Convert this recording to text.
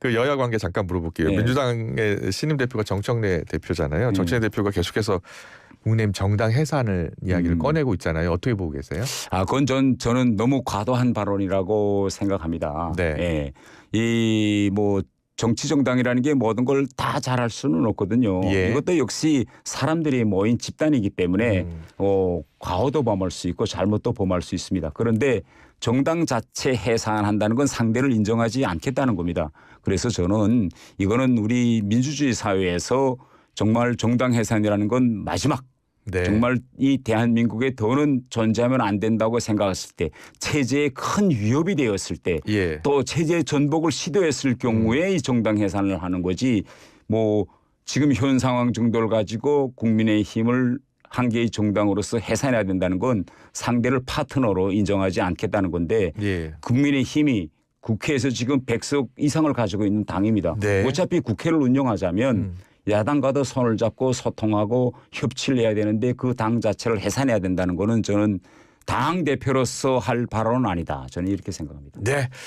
그 여야 관계 잠깐 물어볼게요. 네. 민주당의 신임 대표가 정청래 대표잖아요. 음. 정청래 대표가 계속해서 국민의힘 정당 해산을 이야기를 음. 꺼내고 있잖아요. 어떻게 보고 계세요? 아, 그건 전 저는 너무 과도한 발언이라고 생각합니다. 네. 예. 이뭐 정치 정당이라는 게 모든 걸 다 잘할 수는 없거든요. 예. 이것도 역시 사람들이 모인 집단이기 때문에 음. 어, 과오도 범할 수 있고 잘못도 범할 수 있습니다. 그런데 정당 자체 해산한다는 건 상대를 인정하지 않겠다는 겁니다. 그래서 저는 이거는 우리 민주주의 사회에서 정말 정당 해산이라는 건 마지막 네. 정말 이 대한민국에 더는 존재하면 안 된다고 생각했을 때 체제에 큰 위협이 되었을 때 예. 또 체제 전복을 시도했을 경우에 이 정당 해산을 하는 거지 뭐 지금 현 상황 정도를 가지고 국민의 힘을 한 개의 정당으로서 해산해야 된다는 건 상대를 파트너로 인정하지 않겠다는 건데 예. 국민의 힘이 국회에서 지금 100석 이상을 가지고 있는 당입니다. 네. 어차피 국회를 운영하자면 음. 야당과도 손을 잡고 소통하고 협치를 해야 되는데 그 당 자체를 해산해야 된다는 거는 저는 당 대표로서 할 발언은 아니다. 저는 이렇게 생각합니다. 네.